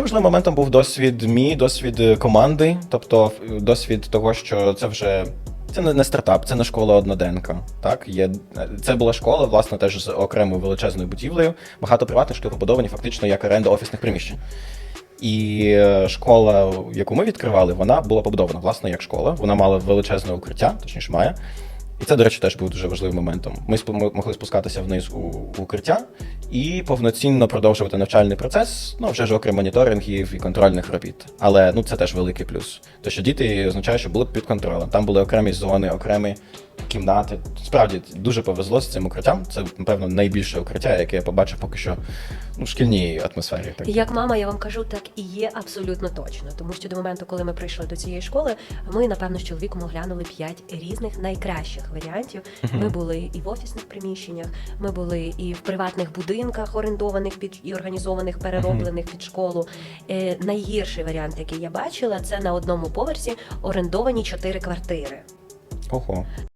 Важливим моментом був досвід мій, досвід е, команди, тобто е, досвід того, що це вже це не, стартап, це не школа одноденка. Так, є це була школа, власне, теж з окремою величезною будівлею. Багато приватних шкіл побудовані фактично як оренда офісних приміщень. І е, школа, яку ми відкривали, вона була побудована власне як школа. Вона мала величезне укриття, точніше має. І це, до речі, теж був дуже важливим моментом. Ми могли спускатися вниз у у укриття і повноцінно продовжувати навчальний процес, ну вже ж окрім моніторингів і контрольних робіт. Але ну це теж великий плюс. То що діти означає, що були під контролем. Там були окремі зони, окремі кімнати. Справді дуже повезло з цим укриттям. Це, напевно, найбільше укриття, яке я побачив поки що ну, шкільній атмосфері. Так. Як мама, я вам кажу, так і є абсолютно точно. Тому що до моменту, коли ми прийшли до цієї школи, ми напевно з чоловіком оглянули п'ять різних найкращих варіантів. Ми були і в офісних приміщеннях, ми були і в приватних будинках, орендованих під і організованих, перероблених під школу. Е, найгірший варіант, який я бачила, це на одному поверсі орендовані чотири квартири. Ого.